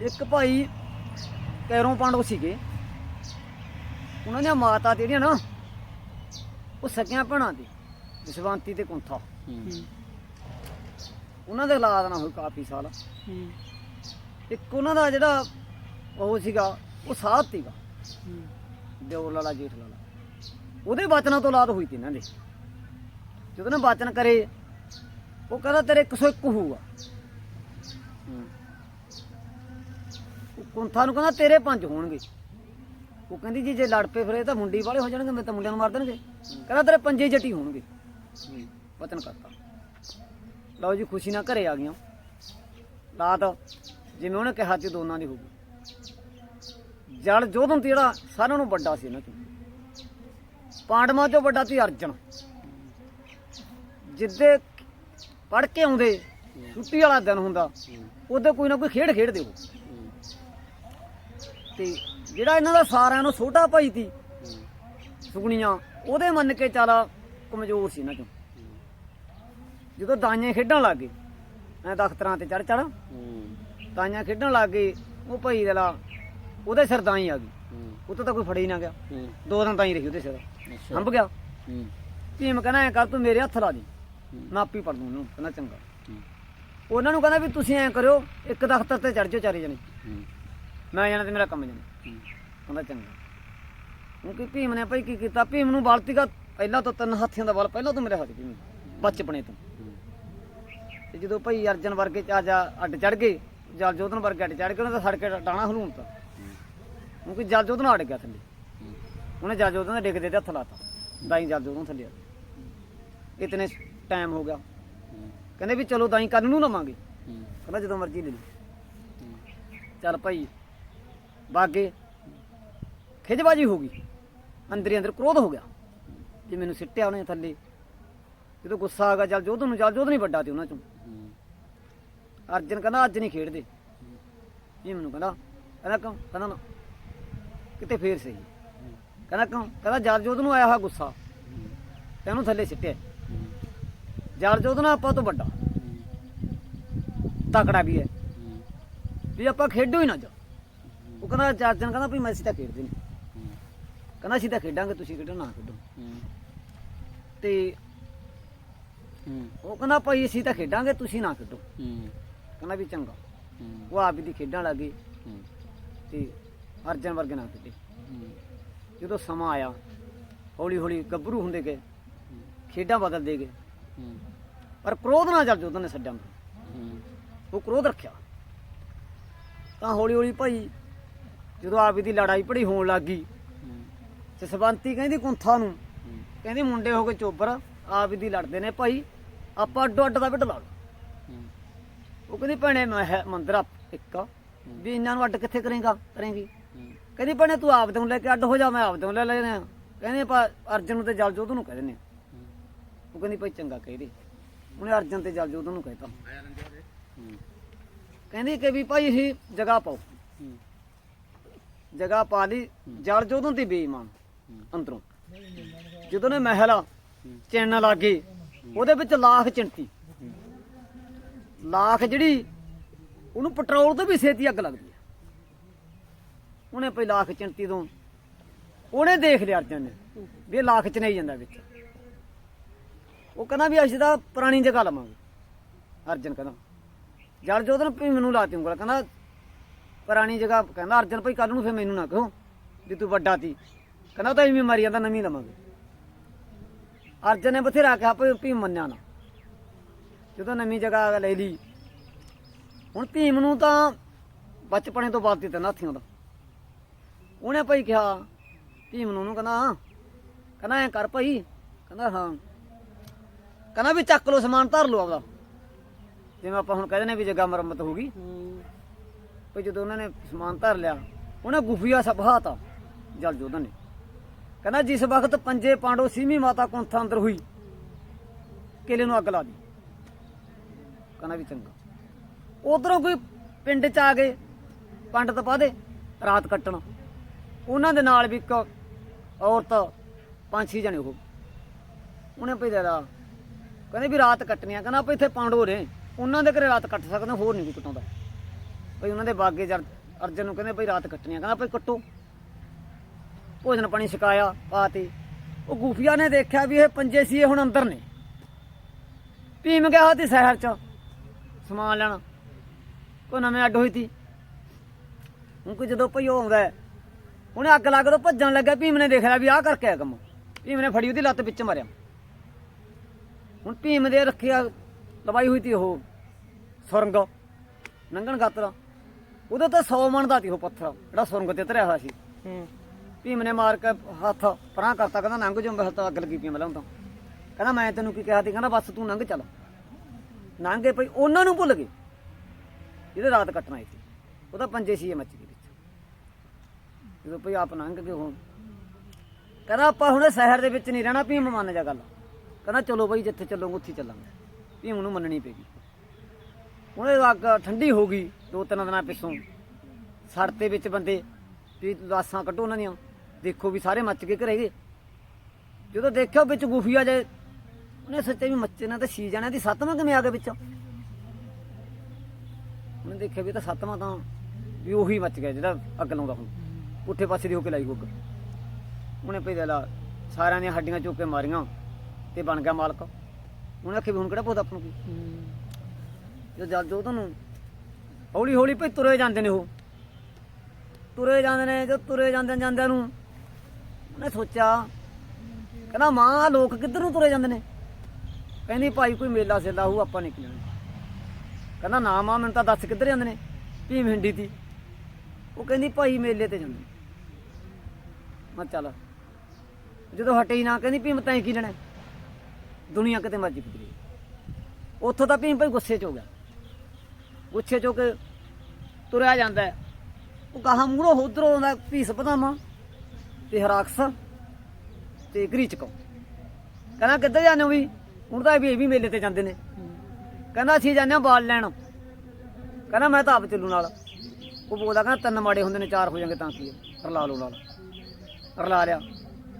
ਇੱਕ ਭਾਈ ਕੈਰੋਂ ਪਾਂਡੋ ਸੀਗੇ। ਉਹਨਾਂ ਦੀਆਂ ਮਾਤਾ ਜਿਹੜੀਆਂ ਨਾ, ਉਹ ਸਕੀਆਂ ਭੈਣਾਂ ਦੀ ਜਸਵੰਤੀ ਤੇ ਕੁੰਥਾ। ਉਹਨਾਂ ਦੇ ਔਲਾਦ ਨਾ ਹੋਈ ਕਾਫੀ ਸਾਲ। ਇੱਕ ਉਹਨਾਂ ਦਾ ਜਿਹੜਾ ਉਹ ਸੀਗਾ, ਉਹ ਸਾਧ ਸੀਗਾ। ਦਿਓਰ ਲਾਲਾ, ਜੇਠ ਲਾਲਾ। ਉਹਦੇ ਬਚਨਾਂ ਤੋਂ ਔਲਾਦ ਹੋਈ ਤੀ ਇਹਨਾਂ ਦੇ। ਜਦੋਂ ਨਾ ਬਚਨ ਕਰੇ, ਉਹ ਕਹਿੰਦਾ, ਤੇਰੇ 101 ਹੋਊਗਾ ਉਹ ਕੁੰਥਾ ਨੂੰ ਕਹਿੰਦਾ ਤੇਰੇ ਪੰਜ ਹੋਣਗੇ। ਉਹ ਕਹਿੰਦੀ ਜੀ, ਜੇ ਲੜ ਪਏ ਫਿਰ ਇਹ ਤਾਂ ਮੁੰਡੀ ਵਾਲੇ ਹੋ ਜਾਣਗੇ, ਮੈਂ ਤਾਂ ਮੁੰਡਿਆਂ ਨੂੰ ਮਾਰ ਦੇਣਗੇ। ਕਹਿੰਦਾ ਤੇਰੇ ਪੰਜੇ ਜੱਟੀ ਹੋਣਗੇ। ਵਤਨ ਕਰਤਾ। ਲਓ ਜੀ, ਖੁਸ਼ੀ ਨਾਲ ਘਰੇ ਆ ਗਈਆਂ ਰਾਤ ਜਿਵੇਂ ਉਹਨੇ ਕਿਹਾ ਸੀ ਦੋਨਾਂ ਦੀ ਹੋ ਗਈ। ਜਲ ਜੋਧਨ ਤੇ ਜਿਹੜਾ ਸਾਰਿਆਂ ਨੂੰ ਵੱਡਾ ਸੀ ਇਹਨਾਂ ਚੋਂ। ਪਾਂਡਵਾਂ ਚੋਂ ਵੱਡਾ ਸੀ ਅਰਜਨ। ਜਿੱਦੇ ਪੜ ਕੇ ਆਉਂਦੇ, ਛੁੱਟੀ ਵਾਲਾ ਦਿਨ ਹੁੰਦਾ, ਉਹਦੇ ਕੋਈ ਨਾ ਕੋਈ ਖੇਡ ਖੇਡਦੇ ਉਹ। ਤੇ ਜਿਹੜਾ ਇਹਨਾਂ ਦਾ ਸਾਰਿਆਂ ਨੂੰ ਛੋਟਾ ਭਾਈ ਸੀ ਸੁਗਣੀਆਂ ਉਹਦੇ ਮੰਨ ਕੇ ਚੱਲ ਕਮਜ਼ੋਰ ਸੀ ਇਹਨਾਂ ਚੋਂ। ਜਦੋਂ ਦਾਈਆਂ ਖੇਡਣ ਲੱਗ ਗਏ ਐ ਦਖਤਰਾਂ ਤੇ ਚੜ ਚੜ ਦਾਈਆਂ ਖੇਡਣ ਲੱਗ ਗਏ ਉਹ ਭਾਈ ਦੇ ਲਾ ਉਹਦੇ ਸਿਰ ਦਾਈ ਆ ਗਈ। ਉਹ ਤੋਂ ਕੋਈ ਫੜੇ ਹੀ ਨਾ ਗਿਆ। ਦੋ ਦਿਨ ਦਾਈ ਰਹੀ ਉਹਦੇ ਸਿਰ। ਹੰਬ ਗਿਆ। ਭੀਮ ਕਹਿੰਦਾ ਐ ਕਰ ਤੂੰ ਮੇਰੇ ਹੱਥ ਲਾ ਦੀ। ਮੈਂ ਆਪੀ ਪੜ ਦੂੰ ਉਹਨੂੰ ਕਹਿੰਦਾ ਚੰਗਾ। ਉਹਨਾਂ ਨੂੰ ਕਹਿੰਦਾ ਵੀ ਤੁਸੀਂ ਐ ਕਰਿਓ ਇੱਕ ਦਖਤਰ ਤੇ ਚੜ ਜਾਓ ਚਾਰੇ ਜਣੇ। ਮੈਂ ਜਾਣਾ ਤੇ ਮੇਰਾ ਕੰਮ ਜਾਣਾ। ਕਹਿੰਦਾ ਚੰਗਾ। ਕਿਉਂਕਿ ਭੀਮ ਨੇ ਭਾਈ ਕੀ ਕੀਤਾ? ਭੀਮ ਨੂੰ ਬਾਲਤੀਗਾ ਪਹਿਲਾਂ ਤੋਂ ਤਿੰਨ ਹਾਥੀਆਂ ਦਾ ਬਲ ਪਹਿਲਾਂ ਤੋਂ ਮੇਰੇ ਹੱਥ ਭੀਮ। ਬਚਪਨੇ ਤੋਂ। ਤੇ ਜਦੋਂ ਭਾਈ ਅਰਜਨ ਵਰਗੇ ਚ ਅੱਡ ਚੜ ਗਏ ਜਲ ਜੋਧਨ ਵਰਗੇ ਅੱਡ ਚੜ ਗਏ, ਉਹਨੇ ਤਾਂ ਸੜ ਕੇ ਡਾਣਾ ਹਲੂਣਤਾ ਕਿਉਂਕਿ ਜਲ ਜੋਧਨ ਅੜ ਗਿਆ ਥੱਲੇ। ਉਹਨੇ ਜਲ ਜੋਧਨ ਦੇ ਡਿੱਗਦੇ ਤੇ ਹੱਥ ਲਾਤਾ। ਦਾਈ ਜਲ ਜੋਧਨ ਥੱਲੇ ਇਤਨੇ ਟਾਈਮ ਹੋ ਗਿਆ। ਕਹਿੰਦੇ ਵੀ ਚਲੋ ਦਾਈ ਕੱਲ ਨੂੰ ਲਵਾਂਗੇ। ਕਹਿੰਦਾ ਜਦੋਂ ਮਰਜ਼ੀ ਲੈ ਲਈ ਚੱਲ ਭਾਈ ਬਾਗੇ ਖਿਜਬਾਜੀ ਹੋ ਗਈ। ਅੰਦਰ ਹੀ ਅੰਦਰ ਕ੍ਰੋਧ ਹੋ ਗਿਆ। ਕਿ ਮੈਨੂੰ ਸਿੱਟਿਆ ਉਹਨੇ ਥੱਲੇ। ਜਦੋਂ ਗੁੱਸਾ ਆ ਗਿਆ ਜਲ ਜੋਧ ਨੂੰ ਜਲ ਜੋਧ ਨਹੀਂ ਵੱਡਾ ਤੇ ਉਹਨਾਂ ਚੋਂ। ਅਰਜਨ ਕਹਿੰਦਾ, ਅੱਜ ਨਹੀਂ ਖੇਡਦੇ। ਇਹ ਮੈਨੂੰ ਕਹਿੰਦਾ ਕਹਿੰਦਾ ਕਿਉਂ? ਕਹਿੰਦਾ ਨਾ, ਕਿਤੇ ਫੇਰ ਸਹੀ। ਕਹਿੰਦਾ ਕਿਉਂ? ਕਹਿੰਦਾ ਜਲ ਜੋਧ ਨੂੰ ਆਇਆ ਹੋਇਆ ਗੁੱਸਾ। ਤੇ ਉਹਨੂੰ ਥੱਲੇ ਸਿੱਟਿਆ। ਜਲ ਜੋਧ ਨਾਲ ਆਪਾਂ ਤੋਂ ਵੱਡਾ। ਤਕੜਾ ਵੀ ਹੈ। ਵੀ ਆਪਾਂ ਖੇਡੋ ਹੀ ਨਾ ਜਾ ਉਹ ਕਹਿੰਦਾ ਅਰਜਨ ਕਹਿੰਦਾ ਵੀ ਮੈਂ ਅਸੀਂ ਤਾਂ ਖੇਡਦੇ ਨਹੀਂ ਕਹਿੰਦਾ ਅਸੀਂ ਤਾਂ ਖੇਡਾਂਗੇ, ਤੁਸੀਂ ਖੇਡੋ, ਨਾ ਖੇਡੋ। ਤੇ ਉਹ ਕਹਿੰਦਾ ਭਾਈ ਅਸੀਂ ਤਾਂ ਖੇਡਾਂਗੇ, ਤੁਸੀਂ ਨਾ ਖੇਡੋ। ਕਹਿੰਦਾ ਵੀ ਚੰਗਾ। ਉਹ ਆਪ ਹੀ ਖੇਡਣ ਲੱਗੇ ਤੇ ਅਰਜਨ ਵਰਗੇ ਨਾ ਖੇਡੇ। ਜਦੋਂ ਸਮਾਂ ਆਇਆ ਹੌਲੀ ਹੌਲੀ ਗੱਭਰੂ ਹੁੰਦੇ ਗਏ। ਖੇਡਾਂ ਬਦਲਦੇ ਗਏ। ਪਰ ਕ੍ਰੋਧ ਨਾਲ ਚੱਲ ਜੋਧਨ ਨੇ ਛੱਡਿਆ। ਉਹਨੂੰ। ਉਹ ਕ੍ਰੋਧ ਰੱਖਿਆ। ਤਾਂ ਹੌਲੀ ਹੌਲੀ ਭਾਈ ਜਦੋਂ ਆਪ ਦੀ ਲੜਾਈ ਪੜੀ ਹੋਣ ਲੱਗ ਗਈ, ਤੇ ਸਬੰਤੀ ਕਹਿੰਦੀ ਕੁੰਥਾ ਨੂੰ, ਕਹਿੰਦੀ ਮੁੰਡੇ ਹੋ ਕੇ ਚੋਬਰ, ਆਪ ਦੀ ਲੜਦੇ ਨੇ ਭਾਈ, ਆਪਾਂ ਅੱਡੋ ਅੱਡ ਦਾ ਬਿੱਟ ਲਾ ਲਓ। ਉਹ ਕਹਿੰਦੀ ਭੈਣੇ ਮੈਂ ਮੰਦਰ ਇੱਕ ਵੀ ਇਹਨਾਂ ਨੂੰ ਅੱਡ ਕਿੱਥੇ ਕਰੇਗਾ, ਕਰੇਗੀ? ਕਹਿੰਦੀ ਭੈਣੇ ਤੂੰ ਆਪ ਤੋਂ ਲੈ ਕੇ ਅੱਡ ਹੋ ਜਾ, ਮੈਂ ਆਪ ਤੋਂ ਲੈ ਲੈਣੇ ਕਹਿੰਦੇ ਆਪਾਂ ਅਰਜਨ ਨੂੰ ਤੇ ਜਲ ਜੋਧ ਨੂੰ ਕਹਿ ਦਿੰਦੇ ਆ। ਉਹ ਕਹਿੰਦੀ ਭਾਈ ਚੰਗਾ ਕਹਿ ਦੇ। ਉਹਨੇ ਅਰਜਨ ਤੇ ਜਲ ਜੋਧ ਨੂੰ ਕਹਿਤਾ। ਕਹਿੰਦੀ ਕਿ ਵੀ ਭਾਈ ਇਹ ਜਗ੍ਹਾ ਪਾਓ। ਜਗ੍ਹਾ ਪਾ ਲਈ ਜਲ ਜੋਧੋਂ ਤੇ ਬੇਈਮਾਨ ਅੰਦਰੋਂ। ਜਦੋਂ ਨੇ ਮਹਿਲ ਚਿੰਨ ਲੱਗੇ ਉਹਦੇ ਵਿੱਚ ਲਾਖ ਚਿੰਤੀ ਲਾਖ ਜਿਹੜੀ ਉਹਨੂੰ ਪੈਟਰੋਲ ਤੋਂ ਵੀ ਛੇਤੀ ਅੱਗ ਲੱਗਦੀ ਹੈ। ਉਹਨੇ ਪਈ ਲਾਖ ਚਿੰਤੀ ਤੋਂ ਉਹਨੇ ਦੇਖ ਲਿਆ ਅਰਜਨ ਨੇ ਵੀ ਇਹ ਲਾਖ ਚ ਨਹੀਂ ਜਾਂਦਾ ਵਿੱਚ। ਉਹ ਕਹਿੰਦਾ ਵੀ ਅਸੀਂ ਤਾਂ ਪੁਰਾਣੀ ਜਗ੍ਹਾ ਲਵਾਂਗੇ। ਅਰਜਨ ਕਹਿੰਦਾ ਜਲ ਜੋਧਨ ਵੀ ਮੈਨੂੰ ਲਾਤੀ ਉਂਗਲ ਕਹਿੰਦਾ ਪੁਰਾਣੀ ਜਗ੍ਹਾ ਕਹਿੰਦਾ, ਅਰਜਨ ਭਾਈ ਕੱਲ ਨੂੰ ਫੇਰ ਮੈਨੂੰ ਨਾ ਕਹੋ ਵੀ ਤੂੰ ਵੱਡਾ ਤੀ ਕਹਿੰਦਾ ਉਹ ਤਾਂ ਐਵੇਂ ਮਾਰੀ ਜਾਂਦਾ, ਨਵੀਂ ਲਵਾਂਗੇ। ਅਰਜਨ ਨੇ ਬਥੇਰਾ ਕਿਹਾ ਭਾਈ ਭੀਮ ਮੰਨਿਆ ਨਾ। ਜਦੋਂ ਨਵੀਂ ਜਗ੍ਹਾ ਲੈ ਲਈ, ਹੁਣ ਭੀਮ ਨੂੰ ਤਾਂ ਬਚਪਨੇ ਤੋਂ ਬਾਅਦ ਦਿੱਤਾ ਨਾਥੀਆਂ ਦਾ। ਉਹਨੇ ਭਾਈ ਕਿਹਾ, ਭੀਮ ਨੂੰ ਉਹਨੂੰ ਕਹਿੰਦਾ ਕਹਿੰਦਾ ਐ ਕਰ ਭਾਈ, ਕਹਿੰਦਾ ਹਾਂ। ਕਹਿੰਦਾ ਵੀ ਚੱਕ ਲੋ ਸਮਾਨ, ਧਰ ਲੋ ਆਪਦਾ। ਜਿਵੇਂ ਆਪਾਂ ਹੁਣ ਕਹਿੰਦੇ ਨੇ ਵੀ ਜਗ੍ਹਾ ਮੁਰੰਮਤ ਹੋ ਗਈ। ਵੀ ਜਦੋਂ ਉਹਨਾਂ ਨੇ ਸਮਾਨ ਧਰ ਲਿਆ, ਉਹਨੇ ਗੁਫੀਆ ਸਭਾਤਾ ਜਲ ਜੋਧਨ ਨੇ। ਕਹਿੰਦਾ ਜਿਸ ਵਕਤ ਪੰਜੇ ਪਾਂਡੋ ਸੀਮੀ ਮਾਤਾ ਕੁੰਥਾ ਅੰਦਰ ਹੋਈ, ਕਿਲੇ ਨੂੰ ਅੱਗ ਲਾ ਦੀ ਕਹਿੰਦਾ ਵੀ ਚੰਗਾ। ਉਧਰੋਂ ਕੋਈ ਪਿੰਡ ਚ ਆ ਗਏ, ਪੰਡਤ ਪਾਦੇ ਰਾਤ ਕੱਟਣ। ਉਹਨਾਂ ਦੇ ਨਾਲ ਵੀ ਇੱਕ ਔਰਤ, ਪੰਜ ਛੇ ਜਣੇ ਉਹ। ਉਹਨੇ ਭਈ ਦਾ ਕਹਿੰਦੇ ਵੀ ਰਾਤ ਕੱਟਣੀ ਆ। ਕਹਿੰਦਾ ਆਪਾਂ ਇੱਥੇ ਪਾਂਡੋ ਨੇ ਉਹਨਾਂ ਦੇ ਘਰੇ ਰਾਤ ਕੱਟ ਸਕਦੇ, ਹੋਰ ਨਹੀਂ ਕੋਈ ਕਟਾਉਂਦਾ। ਭਈ ਉਹਨਾਂ ਦੇ ਬਾਗੇ ਜਰ ਅਰਜਨ ਨੂੰ ਕਹਿੰਦੇ ਭਈ ਰਾਤ ਕੱਟਣੀ ਆ। ਕਹਿੰਦਾ ਭਈ ਕੱਟੋ। ਭੋਜਨ ਪਾਣੀ ਛਕਾਇਆ ਪਾਤੀ। ਉਹ ਗੁਫੀਆ ਨੇ ਦੇਖਿਆ ਵੀ ਇਹ ਪੰਜੇ ਸੀ ਇਹ ਹੁਣ ਅੰਦਰ ਨੇ। ਭੀਮ ਗਿਆ ਹੋਤੀ ਸ਼ਹਿਰ ਚ ਸਮਾਨ ਲੈਣ। ਕੋਈ ਨਵੇਂ ਅੱਡ ਹੋਈ ਤੀ। ਹੁਣ ਕੋਈ ਜਦੋਂ ਭਈ ਉਹ ਆਉਂਦਾ ਹੈ, ਉਹਨੇ ਅੱਗ ਲੱਗ ਤੋਂ ਭੱਜਣ ਲੱਗਾ ਭੀਮ ਨੇ ਦੇਖ ਲਿਆ ਵੀ ਆਹ ਕਰਕੇ ਆ ਕੰਮ। ਭੀਮ ਨੇ ਫੜੀ ਉਹਦੀ ਲੱਤ ਵਿੱਚ ਮਾਰਿਆ। ਹੁਣ ਭੀਮ ਦੇ ਰੱਖਿਆ ਲਵਾਈ ਹੋਈ ਤੀ ਉਹ ਸੁਰੰਗ ਨੰਗਣ ਗਾਤਰਾ ਉਹਦੇ ਤਾਂ 100 ਮਣ ਦਾ ਤੀ ਉਹ ਪੱਥਰ ਜਿਹੜਾ ਸੁਰੰਗ ਤੇ ਧਰਿਆ ਹੋਇਆ ਸੀ। ਹੂੰ। ਭੀਮ ਨੇ ਮਾਰ ਕੇ ਹੱਥ ਪਰਾਂ ਕਰਤਾ ਕਹਿੰਦਾ ਲੰਘ ਜਾਓ ਮੈਂ ਤਾਂ ਅੱਗ ਲੱਗੀ ਪਈ ਮਲਾਂ ਤਾਂ। ਕਹਿੰਦਾ ਮੈਂ ਤੈਨੂੰ ਕੀ ਕਿਹਾ ਸੀ ਕਹਿੰਦਾ ਬਸ ਤੂੰ ਲੰਘ ਚੱਲ। ਲੰਘੇ ਭਈ ਉਹਨਾਂ ਨੂੰ ਭੁੱਲ ਗਏ। ਜਿਹਦੇ ਰਾਤ ਕੱਟਣਾ ਸੀ। ਉਹਦਾ ਪੰਜੇ ਸੀ ਮੱਚ ਗਏ ਵਿੱਚ। ਜਦੋਂ ਭਈ ਆਪ ਲੰਘ ਗਏ ਹੁਣ। ਕਹਿੰਦਾ ਆਪਾਂ ਹੁਣ ਸ਼ਹਿਰ ਦੇ ਵਿੱਚ ਨਹੀਂ ਰਹਿਣਾ ਭੀਮ ਮੰਨ ਜਾ ਗੱਲ। ਕਹਿੰਦਾ ਚਲੋ ਬਈ ਜਿੱਥੇ ਚੱਲੋਗੇ ਉੱਥੇ ਚੱਲਾਂਗੇ। ਭੀਮ ਨੂੰ ਮੰਨਣੀ ਪੈਗੀ ਹੁਣ ਇਹ ਅੱਗ ਠੰਡੀ ਹੋ ਗਈ। ਦੋ ਤਿੰਨ ਦਿਨਾਂ ਪਿੱਛੋਂ ਸੜ ਤੇ ਵਿੱਚ ਬੰਦੇ ਵੀ ਲਾਸਾਂ ਕੱਢੋ ਉਹਨਾਂ ਦੀਆਂ। ਦੇਖੋ ਵੀ ਸਾਰੇ ਮੱਚ ਕੇ ਘਰੇ। ਗਏ ਜਦੋਂ ਦੇਖਿਆ ਵਿੱਚ ਗੁਫੀਆ ਜੇ ਉਹਨੇ ਸੱਚੇ ਵੀ ਮੱਚੇ ਨਾ ਤੇ ਛੀ ਜਾਣਿਆਂ ਦੀ ਸੱਤਵਾਂ ਕਿਵੇਂ ਆ ਗਿਆ ਵਿੱਚ। ਉਹਨੇ ਦੇਖਿਆ ਵੀ ਤਾਂ ਸੱਤਵਾਂ ਤਾਂ ਵੀ ਉਹੀ ਮੱਚ ਗਿਆ ਜਿਹੜਾ ਅੱਗ ਲਾਉਂਦਾ ਹੁਣ ਪੁੱਠੇ ਪਾਸੇ ਦੀ ਹੋ ਕੇ ਲਾਈ ਹੁੱਗ ਉਹਨੇ ਭਈ ਲਾ ਸਾਰਿਆਂ ਦੀਆਂ ਹੱਡੀਆਂ ਚੁੱਕ ਕੇ ਮਾਰੀਆਂ ਤੇ ਬਣ ਗਿਆ ਮਾਲਕ। ਉਹਨੇ ਆਖਿਆ ਵੀ ਹੁਣ ਕਿਹੜਾ ਪੁੱਤ ਆਪਾਂ ਨੂੰ ਕੀ ਜੋ ਜਦ ਜੋ ਤੁਹਾਨੂੰ ਹੌਲੀ ਹੌਲੀ ਭਈ ਤੁਰੇ ਜਾਂਦੇ ਨੇ ਉਹ। ਤੁਰੇ ਜਾਂਦੇ ਨੇ ਜੋ ਤੁਰੇ ਜਾਂਦੇ ਜਾਂਦਿਆਂ ਨੂੰ ਉਹਨੇ ਸੋਚਿਆ, ਕਹਿੰਦਾ ਮਾਂ ਲੋਕ ਕਿੱਧਰ ਨੂੰ ਤੁਰੇ ਜਾਂਦੇ ਨੇ? ਕਹਿੰਦੀ ਭਾਈ ਕੋਈ ਮੇਲਾ ਸੇਲਾ ਹੋਊ, ਆਪਾਂ ਨਿਕਲਣਾ ਕਹਿੰਦਾ ਨਾ ਮਾਂ, ਮੈਨੂੰ ਤਾਂ ਦੱਸ ਕਿੱਧਰ ਜਾਂਦੇ ਨੇ? ਭੀਮ ਹਿੰਡੀ ਤੀ ਉਹ ਕਹਿੰਦੀ ਭਾਈ ਮੇਲੇ ਤੇ ਜਾਂਦੇ ਨੇ। ਮੈਂ ਚੱਲ, ਜਦੋਂ ਹਟੇ ਹੀ ਨਾ, ਕਹਿੰਦੀ ਭੀਮ ਤੈਂ ਕੀ ਲੈਣਾ? ਦੁਨੀਆ ਕਿਤੇ ਮਰਜ਼ੀ ਪੁੱਜੀ ਉੱਥੋਂ ਤਾਂ ਭੀਮ ਭਾਈ ਗੁੱਸੇ 'ਚ ਹੋ ਗਿਆ। ਗੁੱਸੇ ਚੁੱਕ ਕੇ ਤੁਰਿਆ ਜਾਂਦਾ ਉਹ ਕਹਾ ਮੂਹਰੋਂ ਉਧਰੋਂ ਆਉਂਦਾ ਭੀਸ ਪਤਾਮਾ ਤੇ ਹਰਾਕਸ ਤੇ ਗਰੀਚਕ ਕਹਿੰਦਾ ਕਿੱਧਰ ਜਾਂਦੇ ਹੋ ਵੀ? ਹੁਣ ਤਾਂ ਵੀ ਇਹ ਵੀ ਮੇਲੇ ਤੇ ਜਾਂਦੇ ਨੇ। ਕਹਿੰਦਾ ਅਸੀਂ ਜਾਂਦੇ ਹਾਂ ਬਾਲ ਲੈਣ। ਕਹਿੰਦਾ ਮੈਂ ਤਾਂ ਆਪ ਚੱਲੂ ਨਾਲ। ਉਹ ਬੋਲਦਾ ਕਹਿੰਦਾ ਤਿੰਨ ਮਾੜੇ ਹੁੰਦੇ ਨੇ, ਚਾਰ ਹੋ ਜਾਣਗੇ ਤਾਂ ਕੀ ਰਲਾ ਲਓ ਨਾਲ। ਰਲਾ ਲਿਆ।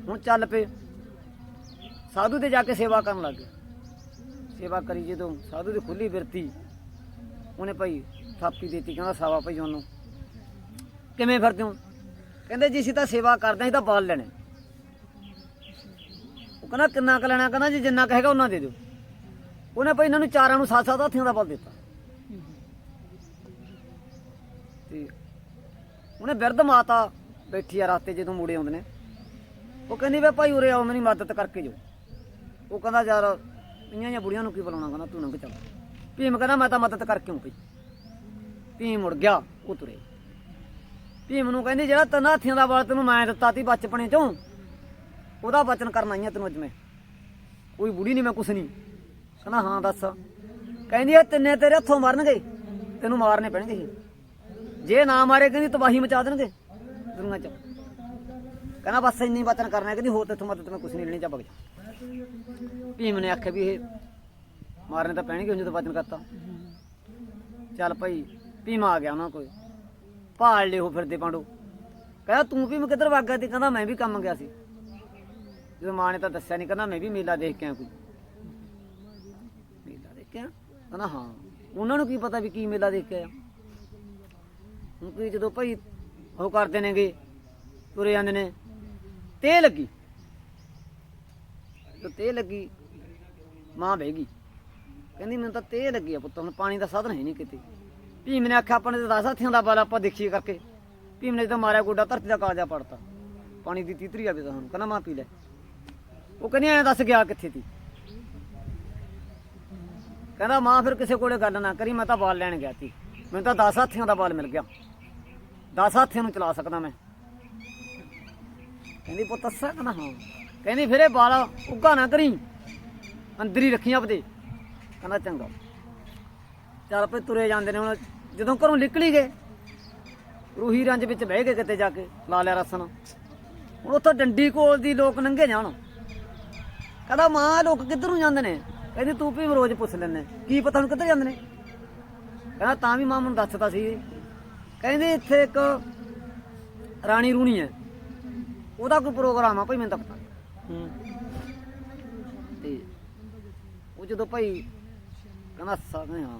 ਹੁਣ ਚੱਲ ਪਏ। ਸਾਧੂ ਤੇ ਜਾ ਕੇ ਸੇਵਾ ਕਰਨ ਲੱਗ ਗਏ। ਸੇਵਾ ਕਰੀ ਜਦੋਂ ਸਾਧੂ ਦੀ ਖੁੱਲੀ ਬਿਰਤੀ ਉਹਨੇ ਭਾਈ ਥਾਪੀ ਦਿੱਤੀ, ਕਹਿੰਦਾ ਸਾਵਾ ਭਾਈ ਉਹਨੂੰ। ਕਿਵੇਂ ਫਿਰਦੇ ਹੋ? ਕਹਿੰਦੇ ਜੀ, ਅਸੀਂ ਤਾਂ ਸੇਵਾ ਕਰਦੇ ਹਾਂ, ਅਸੀਂ ਤਾਂ ਬਾਲ ਲੈਣੇ। ਉਹ ਕਹਿੰਦਾ, ਕਿੰਨਾ ਕੁ ਲੈਣਾ? ਕਹਿੰਦਾ ਜੀ, ਜਿੰਨਾ ਕਹੇਗਾ ਉਹਨਾਂ ਦੇ ਦਿਓ। ਉਹਨੇ ਭਾਈ ਇਹਨਾਂ ਨੂੰ ਚਾਰਾਂ ਨੂੰ ਸੱਤ ਸੱਤ ਹਾਥੀਆਂ ਦਾ ਬਲ ਦਿੱਤਾ। ਤੇ ਉਹਨੇ ਬਿਰਧ ਮਾਤਾ ਬੈਠੀ ਆ ਰਾਤੇ ਜਦੋਂ ਮੁੜੇ ਆਉਂਦੇ ਨੇ। ਉਹ ਕਹਿੰਦੀ ਵੇ ਭਾਈ ਉਰੇ ਆਓ, ਮੇਰੀ ਮਦਦ ਕਰਕੇ ਜੋ ਉਹ ਕਹਿੰਦਾ, ਯਾਰ ਇੰਨੀਆਂ ਜਾਂ ਬੁੜੀਆਂ ਨੂੰ ਕੀ ਬੁਲਾਉਣਾ? ਕਹਿੰਦਾ, ਤੂੰ ਲੰਘ ਚੱਲ। ਭੀਮ ਕਹਿੰਦਾ, ਮੈਂ ਤਾਂ ਮਦਦ ਕਰਕੇ ਹੂੰ ਭਈ ਭੀਮ ਮੁੜ ਗਿਆ ਉਹ ਤੁਰੇ ਭੀਮ ਨੂੰ ਕਹਿੰਦੀ, ਜਿਹੜਾ ਤਨ ਹੱਥੀਆਂ ਦਾ ਬਲ ਤੈਨੂੰ ਮੈਂ ਦਿੱਤਾ ਤੀ ਬਚਪਨੇ ਚੋਂ, ਉਹਦਾ ਬਚਨ ਕਰਨ ਆਈ ਤੈਨੂੰ ਅੱਜ ਮੈਂ। ਕੋਈ ਬੁੜੀ ਨਹੀਂ ਮੈਂ ਕੁਛ ਨਹੀਂ। ਕਹਿੰਦਾ, ਹਾਂ, ਦੱਸ। ਕਹਿੰਦੀ, ਇਹ ਤਿੰਨੇ ਤੇਰੇ ਹੱਥੋਂ ਮਰਨਗੇ, ਤੈਨੂੰ ਮਾਰਨੇ ਪੈਣਗੇ ਜੇ ਨਾ ਮਾਰੇ, ਕਹਿੰਦੀ, ਤਬਾਹੀ ਮਚਾ ਦੇਣਗੇ ਦੁਨੀਆ ਚ। ਕਹਿੰਦਾ, ਬਸ ਇੰਨੀ ਬਚਨ ਕਰਨਾ ਕਹਿੰਦੀ, ਹੋਰ ਤੇ ਮਦਦ ਮੈਂ ਕੁਛ ਨਹੀਂ ਲੈਣੀ ਚੱਬਕ ਭੀਮ ਨੇ ਆਖਿਆ ਵੀ ਇਹ ਮਾਰਨੇ ਤਾਂ ਪੈਣਗੇ ਹੁਣ ਜਦੋਂ ਬਚਨ ਕਰਤਾ। ਚੱਲ ਭਾਈ, ਭੀਮ ਆ ਗਿਆ ਉਹਨਾਂ ਕੋਈ ਭਾਲ ਲਿਓ ਫਿਰਦੇ ਪਾਂਡੋ। ਕਹਿੰਦਾ, ਤੂੰ ਵੀ ਮੈਂ ਕਿੱਧਰ ਵਗ ਗਿਆ ਤੇ ਕਹਿੰਦਾ, ਮੈਂ ਵੀ ਕੰਮ ਗਿਆ ਸੀ। ਜਦੋਂ ਮਾਂ ਨੇ ਤਾਂ ਦੱਸਿਆ ਨਹੀਂ ਕਹਿੰਦਾ, ਮੈਂ ਵੀ ਮੇਲਾ ਦੇਖ ਕੇ ਆਇਆ ਕੋਈ। ਮੇਲਾ ਦੇਖ ਕੇ ਆਇਆ? ਕਹਿੰਦਾ, ਹਾਂ। ਉਹਨਾਂ ਨੂੰ ਕੀ ਪਤਾ ਵੀ ਕੀ ਮੇਲਾ ਦੇਖ ਕੇ ਆਇਆ? ਹੁਣ ਕੋਈ ਜਦੋਂ ਭਾਈ ਉਹ ਕਰਦੇ ਨੇਗੇ, ਤੁਰੇ ਜਾਂਦੇ ਨੇ ਤੇ ਲੱਗੀ। ਤੇ ਲੱਗੀ, ਮਾਂ ਬਹਿ ਗਈ। ਕਹਿੰਦੀ ਮੈਨੂੰ ਤਾਂ ਤੇ ਲੱਗੀ ਆ ਪੁੱਤ, ਹੁਣ ਪਾਣੀ ਦਾ ਸਾਧਨ ਹੈ ਨਹੀਂ ਕਿਤੇ। ਭੀਮ ਨੇ ਆਖਿਆ, ਆਪਣੇ ਤੇ ਦਸ ਹੱਥੀਆਂ ਦਾ ਬਲ ਆਪਾਂ ਦੇਖੀਏ ਕਰਕੇ। ਭੀਮ ਨੇ ਤਾਂ ਮਾਰਿਆ ਗੋਡਾ, ਧਰਤੀ ਦਾ ਕਾਲਜਾ ਪੜਤਾ। ਪਾਣੀ ਦੀ ਤੀਤਰੀ ਆਵੇ ਤਾਂ ਹੁਣ, ਕਹਿੰਦਾ, ਮਾਂ, ਪੀ ਲੈ। ਉਹ ਕਹਿੰਦੀ, ਐਂ ਦੱਸ ਗਿਆ ਕਿੱਥੇ ਤੀ ਕਹਿੰਦਾ, ਮਾਂ, ਫਿਰ ਕਿਸੇ ਕੋਲੇ ਗੱਲ ਨਾ ਕਰੀ, ਮੈਂ ਤਾਂ ਬਾਲ ਲੈਣ ਗਿਆ ਸੀ। ਮੈਨੂੰ ਤਾਂ 10 ਹਾਥੀਆਂ ਦਾ ਬਾਲ ਮਿਲ ਗਿਆ। 10 ਹਾਥੀਆਂ ਨੂੰ ਚਲਾ ਸਕਦਾ ਮੈਂ। ਕਹਿੰਦੀ, ਪੁੱਤ ਅੱਛਾ ਕਹਿੰਦਾ ਹਾਂ ਕਹਿੰਦੀ, ਫਿਰ ਇਹ ਬਾਲ ਉੱਗਾ ਨਾ ਕਰੀ। ਅੰਦਰ ਹੀ ਰੱਖੀਆਂ ਆਪਦੇ। ਕਹਿੰਦਾ ਚੰਗਾ। ਚੱਲ ਪਏ ਤੁਰੇ ਜਾਂਦੇ ਨੇ ਹੁਣ ਜਦੋਂ ਘਰੋਂ ਨਿਕਲੀ ਗਏ ਰੂਹੀ ਰੰਜ ਵਿੱਚ ਬਹਿ ਗਏ ਕਿਤੇ ਜਾ ਕੇ ਲਾ ਲਿਆ ਰਸਨ। ਹੁਣ ਉੱਥੋਂ ਡੰਡੀ ਕੋਲ ਦੀ ਲੋਕ ਲੰਘੇ ਜਾਣ। ਕਹਿੰਦਾ ਮਾਂ ਲੋਕ ਕਿੱਧਰ ਨੂੰ ਜਾਂਦੇ ਨੇ? ਕਹਿੰਦੀ ਤੂੰ ਵੀ ਰੋਜ਼ ਪੁੱਛ ਲੈਂਦੇ ਕੀ ਪਤਾ ਹੁਣ ਕਿੱਧਰ ਜਾਂਦੇ ਨੇ? ਕਹਿੰਦਾ ਤਾਂ ਵੀ ਮਾਂ ਮੈਨੂੰ ਦੱਸਦਾ ਸੀ। ਕਹਿੰਦੇ ਇੱਥੇ ਇੱਕ ਰਾਣੀ ਰੂਣੀ ਹੈ। ਉਹਦਾ ਕੋਈ ਪ੍ਰੋਗਰਾਮ ਆ ਭਾਈ ਮੈਨੂੰ ਤਾਂ ਪਤਾ ਤੇ ਉਹ ਜਦੋਂ ਭਾਈ ਕਹਿੰਦਾ ਸਾ ਕਹਿੰਦੇ ਹਾਂ